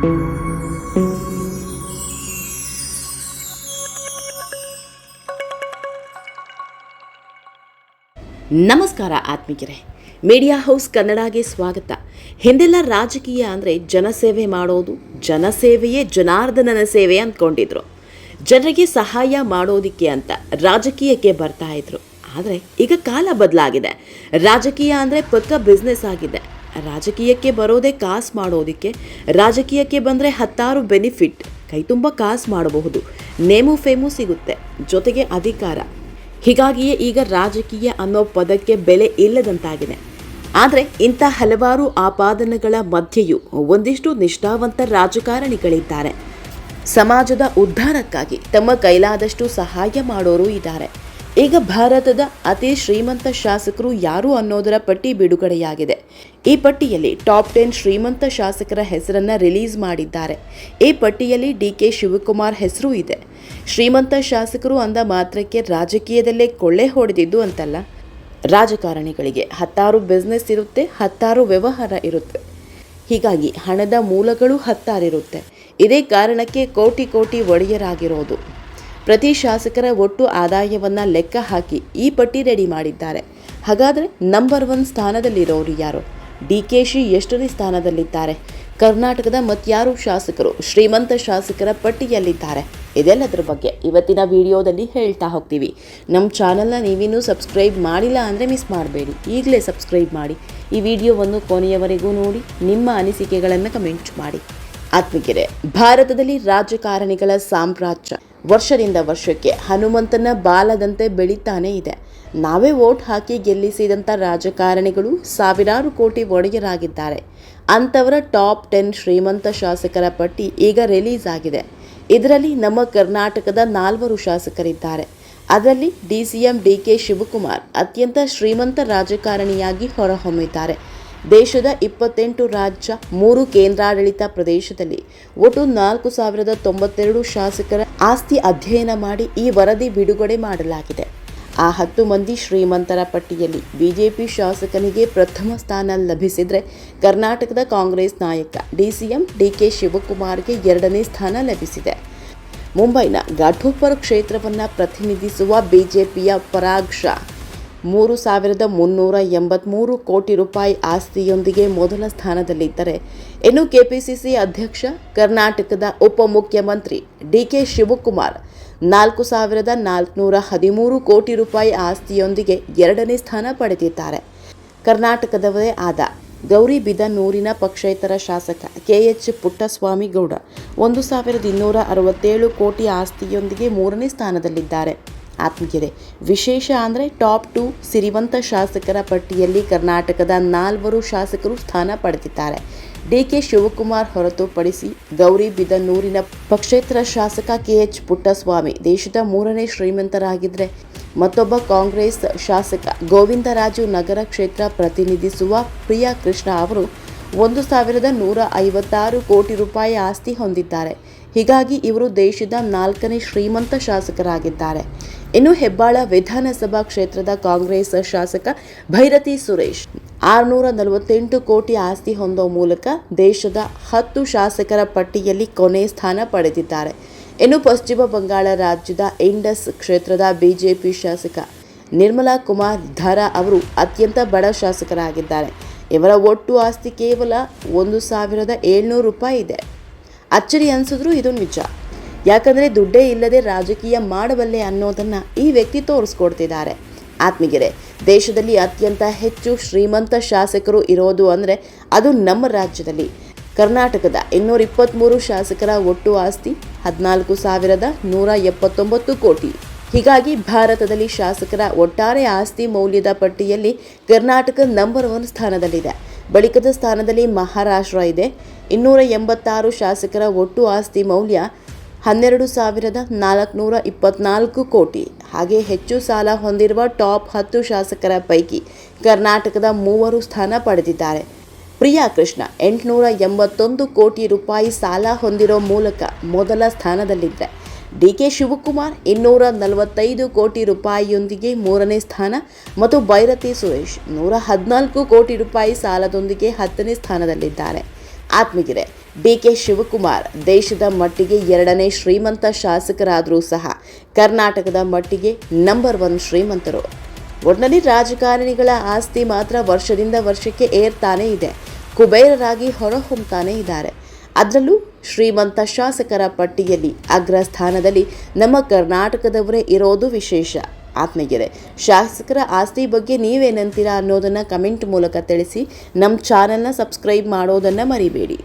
ನಮಸ್ಕಾರ ಆತ್ಮಿಕರೇ. Media house ಕನ್ನಡಗೆ ಸ್ವಾಗತ. ಹಿಂದೆಲ್ಲ ರಾಜಕೀಯ ಅಂದರೆ ಜನಸೇವೆ ಮಾಡೋದು, ಜನಸೇವೆಯೇ ಜನಾರ್ದನನ ಸೇವೆ ಅಂದ್ಕೊಂಡಿದ್ರು. ಜನರಿಗೆ ಸಹಾಯ ಮಾಡೋದಿಕ್ಕೆ ಅಂತ ರಾಜಕೀಯಕ್ಕೆ ಬರ್ತಾ ಇದ್ರು. ಆದರೆ ಈಗ ಕಾಲ ಬದಲಾಗಿದೆ. ರಾಜಕೀಯ ಅಂದರೆ ಪಕ್ಕ ಬಿಸ್ನೆಸ್ ಆಗಿದೆ. ರಾಜಕೀಯಕ್ಕೆ ಬರೋದೇ ಕಾಸು ಮಾಡೋದಕ್ಕೆ ರಾಜಕೀಯಕ್ಕೆ ಬಂದರೆ ಹತ್ತಾರು ಬೆನಿಫಿಟ್. ಕೈ ತುಂಬ ಕಾಸು ಮಾಡಬಹುದು. ನೇಮು ಫೇಮು ಸಿಗುತ್ತೆ. ಜೊತೆಗೆ ಅಧಿಕಾರ. ಹೀಗಾಗಿಯೇ ಈಗ ರಾಜಕೀಯ ಅನ್ನೋ ಪದಕ್ಕೆ ಬೆಲೆ ಇಲ್ಲದಂತಾಗಿದೆ. ಆದರೆ ಇಂಥ ಹಲವಾರು ಆಪಾದನೆಗಳ ಮಧ್ಯೆಯೂ ಒಂದಿಷ್ಟು ನಿಷ್ಠಾವಂತ ರಾಜಕಾರಣಿಗಳಿದ್ದಾರೆ. ಸಮಾಜದ ಉದ್ಧಾರಕ್ಕಾಗಿ ತಮ್ಮ ಕೈಲಾದಷ್ಟು ಸಹಾಯ ಮಾಡೋರು ಇದ್ದಾರೆ. ಈಗ ಭಾರತದ ಅತಿ ಶ್ರೀಮಂತ ಶಾಸಕರು ಯಾರು ಅನ್ನೋದರ ಪಟ್ಟಿ ಬಿಡುಗಡೆಯಾಗಿದೆ. ಈ ಪಟ್ಟಿಯಲ್ಲಿ ಟಾಪ್ ಟೆನ್ ಶ್ರೀಮಂತ ಶಾಸಕರ ಹೆಸರನ್ನು ರಿಲೀಸ್ ಮಾಡಿದ್ದಾರೆ. ಈ ಪಟ್ಟಿಯಲ್ಲಿ ಡಿ ಕೆ ಶಿವಕುಮಾರ್ ಹೆಸರು ಇದೆ. ಶ್ರೀಮಂತ ಶಾಸಕರು ಅಂದ ಮಾತ್ರಕ್ಕೆ ರಾಜಕೀಯದಲ್ಲೇ ಕೊಳ್ಳೆ ಹೊಡೆದಿದ್ದು ಅಂತಲ್ಲ. ರಾಜಕಾರಣಿಗಳಿಗೆ ಹತ್ತಾರು ಬಿಸ್ನೆಸ್ ಇರುತ್ತೆ, ಹತ್ತಾರು ವ್ಯವಹಾರ ಇರುತ್ತೆ. ಹೀಗಾಗಿ ಹಣದ ಮೂಲಗಳು ಹತ್ತಾರಿರುತ್ತೆ. ಇದೇ ಕಾರಣಕ್ಕೆ ಕೋಟಿ ಕೋಟಿ ಒಡೆಯರಾಗಿರೋದು. ಪ್ರತಿ ಶಾಸಕರ ಒಟ್ಟು ಆದಾಯವನ್ನು ಲೆಕ್ಕ ಹಾಕಿ ಈ ಪಟ್ಟಿ ರೆಡಿ ಮಾಡಿದ್ದಾರೆ. ಹಾಗಾದರೆ ನಂಬರ್ ಒನ್ ಸ್ಥಾನದಲ್ಲಿರೋರು ಯಾರು? ಡಿ ಕೆ ಶಿ ಎಷ್ಟನೇ ಸ್ಥಾನದಲ್ಲಿದ್ದಾರೆ. ಕರ್ನಾಟಕದ ಮತ್ಯಾರು ಶಾಸಕರು? ಶ್ರೀಮಂತ ಶಾಸಕರ ಪಟ್ಟಿಯಲ್ಲಿದ್ದಾರೆ. ಇದೆಲ್ಲದರ ಬಗ್ಗೆ ಇವತ್ತಿನ ವಿಡಿಯೋದಲ್ಲಿ ಹೇಳ್ತಾ ಹೋಗ್ತೀವಿ. ನಮ್ಮ ಚಾನಲ್ನ ನೀವಿನ್ನೂ ಸಬ್ಸ್ಕ್ರೈಬ್ ಮಾಡಿಲ್ಲ ಅಂದರೆ ಮಿಸ್ ಮಾಡಬೇಡಿ. ಈಗಲೇ ಸಬ್ಸ್ಕ್ರೈಬ್ ಮಾಡಿ. ಈ ವಿಡಿಯೋವನ್ನು ಕೊನೆಯವರೆಗೂ ನೋಡಿ, ನಿಮ್ಮ ಅನಿಸಿಕೆಗಳನ್ನು ಕಮೆಂಟ್ ಮಾಡಿ. ಆತ್ಮಿಕೆರೆ ಭಾರತದಲ್ಲಿ ರಾಜಕಾರಣಿಗಳ ಸಾಮ್ರಾಜ್ಯ. ವರ್ಷದಿಂದ ವರ್ಷಕ್ಕೆ ಹನುಮಂತನ ಬಾಲದಂತೆ ಬೆಳೀತಾನೇ ಇದೆ. ನಾವೇ ವೋಟ್ ಹಾಕಿ ಗೆಲ್ಲಿಸಿದಂಥ ರಾಜಕಾರಣಿಗಳು ಸಾವಿರಾರು ಕೋಟಿ ಒಡೆಯರಾಗಿದ್ದಾರೆ. ಅಂಥವರ ಟಾಪ್ ಟೆನ್ ಶ್ರೀಮಂತ ಶಾಸಕರ ಪಟ್ಟಿ ಈಗ ರಿಲೀಸ್ ಆಗಿದೆ. ಇದರಲ್ಲಿ ನಮ್ಮ ಕರ್ನಾಟಕದ ನಾಲ್ವರು ಶಾಸಕರಿದ್ದಾರೆ. ಅದರಲ್ಲಿ D C M D K Shivakumar ಅತ್ಯಂತ ಶ್ರೀಮಂತ ರಾಜಕಾರಣಿಯಾಗಿ ಹೊರಹೊಮ್ಮಿದ್ದಾರೆ. ದೇಶದ ಇಪ್ಪತ್ತೆಂಟು ರಾಜ್ಯ, ಮೂರು ಕೇಂದ್ರಾಡಳಿತ ಪ್ರದೇಶದಲ್ಲಿ ಒಟ್ಟು ನಾಲ್ಕು ಸಾವಿರದ ತೊಂಬತ್ತೆರಡು ಶಾಸಕರ ಆಸ್ತಿ ಅಧ್ಯಯನ ಮಾಡಿ ಈ ವರದಿ ಬಿಡುಗಡೆ ಮಾಡಲಾಗಿದೆ. ಆ ಹತ್ತು ಮಂದಿ ಶ್ರೀಮಂತರ ಪಟ್ಟಿಯಲ್ಲಿ ಬಿಜೆಪಿ ಶಾಸಕನಿಗೆ ಪ್ರಥಮ ಸ್ಥಾನ ಲಭಿಸಿದರೆ ಕರ್ನಾಟಕದ ಕಾಂಗ್ರೆಸ್ ನಾಯಕ ಡಿಸಿಎಂ ಡಿಕೆ ಶಿವಕುಮಾರ್ಗೆ ಎರಡನೇ ಸ್ಥಾನ ಲಭಿಸಿದೆ. ಮುಂಬೈನ ಘಾಟೋಪರ್ ಕ್ಷೇತ್ರವನ್ನು ಪ್ರತಿನಿಧಿಸುವ ಬಿಜೆಪಿಯ ಪರಾಗ್ ಶಾ ಮೂರು ಸಾವಿರದ ಮುನ್ನೂರ ಎಂಬತ್ತ್ಮೂರು ಕೋಟಿ ರೂಪಾಯಿ ಆಸ್ತಿಯೊಂದಿಗೆ ಮೊದಲ ಸ್ಥಾನದಲ್ಲಿದ್ದರೆ. ಇನ್ನು ಕೆಪಿಸಿಸಿ ಅಧ್ಯಕ್ಷ, ಕರ್ನಾಟಕದ ಉಪಮುಖ್ಯಮಂತ್ರಿ ಡಿ ಕೆ ಶಿವಕುಮಾರ್ ನಾಲ್ಕು ಸಾವಿರದ ನಾಲ್ಕುನೂರ ಹದಿಮೂರು ಕೋಟಿ ರೂಪಾಯಿ ಆಸ್ತಿಯೊಂದಿಗೆ ಎರಡನೇ ಸ್ಥಾನ ಪಡೆದಿದ್ದಾರೆ. ಕರ್ನಾಟಕದವರೇ ಆದ ಗೌರಿಬಿದನೂರಿನ ಪಕ್ಷೇತರ ಶಾಸಕ ಕೆಎಚ್ ಪುಟ್ಟಸ್ವಾಮಿ ಗೌಡ ಒಂದು ಸಾವಿರದ ಇನ್ನೂರ ಅರವತ್ತೇಳು ಕೋಟಿ ಆಸ್ತಿಯೊಂದಿಗೆ ಮೂರನೇ ಸ್ಥಾನದಲ್ಲಿದ್ದಾರೆ. ಆತ್ಮೀಯರೇ ವಿಶೇಷ ಅಂದರೆ ಟಾಪ್ ಟು ಸಿರಿವಂತ ಶಾಸಕರ ಪಟ್ಟಿಯಲ್ಲಿ ಕರ್ನಾಟಕದ ನಾಲ್ವರು ಶಾಸಕರು ಸ್ಥಾನ ಪಡೆದಿದ್ದಾರೆ. ಡಿ ಕೆ ಶಿವಕುಮಾರ್ ಹೊರತುಪಡಿಸಿ ಗೌರಿ ಬಿದನೂರಿನ ಪಕ್ಷೇತರ ಶಾಸಕ ಕೆ ಎಚ್ ಪುಟ್ಟಸ್ವಾಮಿ ದೇಶದ ಮೂರನೇ ಶ್ರೀಮಂತರಾಗಿದ್ದರೆ ಮತ್ತೊಬ್ಬ ಕಾಂಗ್ರೆಸ್ ಶಾಸಕ ಗೋವಿಂದರಾಜು ನಗರ ಕ್ಷೇತ್ರ ಪ್ರತಿನಿಧಿಸುವ ಪ್ರಿಯಾ ಕೃಷ್ಣ ಅವರು ಒಂದು ಸಾವಿರದ ನೂರ ಐವತ್ತಾರು ಕೋಟಿ ರೂಪಾಯಿ ಆಸ್ತಿ ಹೊಂದಿದ್ದಾರೆ. ಹೀಗಾಗಿ ಇವರು ದೇಶದ ನಾಲ್ಕನೇ ಶ್ರೀಮಂತ ಶಾಸಕರಾಗಿದ್ದಾರೆ. ಇನ್ನು ಹೆಬ್ಬಾಳ ವಿಧಾನಸಭಾ ಕ್ಷೇತ್ರದ ಕಾಂಗ್ರೆಸ್ ಶಾಸಕ ಭೈರತಿ ಸುರೇಶ್. ಆರುನೂರ ನಲವತ್ತೆಂಟು ಕೋಟಿ ಆಸ್ತಿ ಹೊಂದೋ ಮೂಲಕ ದೇಶದ ಹತ್ತು ಶಾಸಕರ ಪಟ್ಟಿಯಲ್ಲಿ ಕೊನೆ ಸ್ಥಾನ ಪಡೆದಿದ್ದಾರೆ. ಇನ್ನು ಪಶ್ಚಿಮ ಬಂಗಾಳ ರಾಜ್ಯದ ಇಂಡಸ್ ಕ್ಷೇತ್ರದ ಬಿಜೆಪಿ ಶಾಸಕ ನಿರ್ಮಲಾ ಕುಮಾರ್ ಧರಾ ಅವರು ಅತ್ಯಂತ ಬಡ ಶಾಸಕರಾಗಿದ್ದಾರೆ. ಇವರ ಒಟ್ಟು ಆಸ್ತಿ ಕೇವಲ ಒಂದು ಸಾವಿರದ ಏಳ್ನೂರು ರೂಪಾಯಿ ಇದೆ. ಅಚ್ಚರಿ ಅನಿಸಿದ್ರು ಇದು ನಿಜ. ಯಾಕಂದರೆ ದುಡ್ಡೇ ಇಲ್ಲದೆ ರಾಜಕೀಯ ಮಾಡಬಲ್ಲೆ ಅನ್ನೋದನ್ನು ಈ ವ್ಯಕ್ತಿ ತೋರಿಸ್ಕೊಡ್ತಿದ್ದಾರೆ. ಆತ್ಮಗೆರೆ ದೇಶದಲ್ಲಿ ಅತ್ಯಂತ ಹೆಚ್ಚು ಶ್ರೀಮಂತ ಶಾಸಕರು ಇರೋದು ಅಂದರೆ ಅದು ನಮ್ಮ ರಾಜ್ಯದಲ್ಲಿ. ಕರ್ನಾಟಕದ ಇನ್ನೂರ ಇಪ್ಪತ್ತ್ಮೂರು ಶಾಸಕರ ಒಟ್ಟು ಆಸ್ತಿ ಹದಿನಾಲ್ಕು ಸಾವಿರದ ನೂರ ಎಪ್ಪತ್ತೊಂಬತ್ತು ಕೋಟಿ. ಹೀಗಾಗಿ ಭಾರತದಲ್ಲಿ ಶಾಸಕರ ಒಟ್ಟಾರೆ ಆಸ್ತಿ ಮೌಲ್ಯದ ಪಟ್ಟಿಯಲ್ಲಿ ಕರ್ನಾಟಕ ನಂಬರ್ ಒನ್ ಸ್ಥಾನದಲ್ಲಿದೆ. ಬಳಿಕದ ಸ್ಥಾನದಲ್ಲಿ ಮಹಾರಾಷ್ಟ್ರ ಇದೆ. ಇನ್ನೂರ ಎಂಬತ್ತಾರು ಶಾಸಕರ ಒಟ್ಟು ಆಸ್ತಿ ಮೌಲ್ಯ ಹನ್ನೆರಡು ಸಾವಿರದ ನಾಲ್ಕುನೂರ ಇಪ್ಪತ್ನಾಲ್ಕು ಕೋಟಿ. ಹಾಗೆ ಹೆಚ್ಚು ಸಾಲ ಹೊಂದಿರುವ ಟಾಪ್ ಹತ್ತು ಶಾಸಕರ ಪೈಕಿ ಕರ್ನಾಟಕದ ಮೂವರು ಸ್ಥಾನ ಪಡೆದಿದ್ದಾರೆ. ಪ್ರಿಯಾ ಕೃಷ್ಣ, ಎಂಟುನೂರ ಎಂಬತ್ತೊಂದು ಕೋಟಿ ರೂಪಾಯಿ ಸಾಲ ಹೊಂದಿರೋ ಮೂಲಕ ಮೊದಲ ಸ್ಥಾನದಲ್ಲಿದ್ದರೆ ಡಿ ಕೆ ಶಿವಕುಮಾರ್, ಇನ್ನೂರ ನಲವತ್ತೈದು ಕೋಟಿ ರೂಪಾಯಿಯೊಂದಿಗೆ ಮೂರನೇ ಸ್ಥಾನ ಮತ್ತು ಭೈರತಿ ಸುರೇಶ್, ನೂರ ಹದಿನಾಲ್ಕು ಕೋಟಿ ರೂಪಾಯಿ ಸಾಲದೊಂದಿಗೆ ಹತ್ತನೇ ಸ್ಥಾನದಲ್ಲಿದ್ದಾರೆ. ಆತ್ಮಗಿರೆ ಡಿ ಕೆ ಶಿವಕುಮಾರ್ ದೇಶದ ಮಟ್ಟಿಗೆ ಎರಡನೇ ಶ್ರೀಮಂತ ಶಾಸಕರಾದರೂ ಸಹ ಕರ್ನಾಟಕದ ಮಟ್ಟಿಗೆ ನಂಬರ್ ಒನ್ ಶ್ರೀಮಂತರು. ಒಟ್ಟಿನಲ್ಲಿ ರಾಜಕಾರಣಿಗಳ ಆಸ್ತಿ ಮಾತ್ರ ವರ್ಷದಿಂದ ವರ್ಷಕ್ಕೆ ಏರ್ತಾನೇ ಇದೆ. ಕುಬೇರರಾಗಿ ಹೊರಹೊಮ್ಮತಾನೆ ಇದ್ದಾರೆ. ಅದರಲ್ಲೂ ಶ್ರೀಮಂತ ಶಾಸಕರ ಪಟ್ಟಿಯಲ್ಲಿ ಅಗ್ರಸ್ಥಾನದಲ್ಲಿ ನಮ್ಮ ಕರ್ನಾಟಕದವರೇ ಇರೋದು ವಿಶೇಷ. ಆತ್ಮಗೆರೆ ಶಾಸಕರ ಆಸ್ತಿ ಬಗ್ಗೆ ನೀವೇನಂತೀರಾ ಅನ್ನೋದನ್ನು ಕಮೆಂಟ್ ಮೂಲಕ ತಿಳಿಸಿ ನಮ್ಮ ಚಾನಲ್ನ ಸಬ್ಸ್ಕ್ರೈಬ್ ಮಾಡೋದನ್ನು ಮರಿಬೇಡಿ.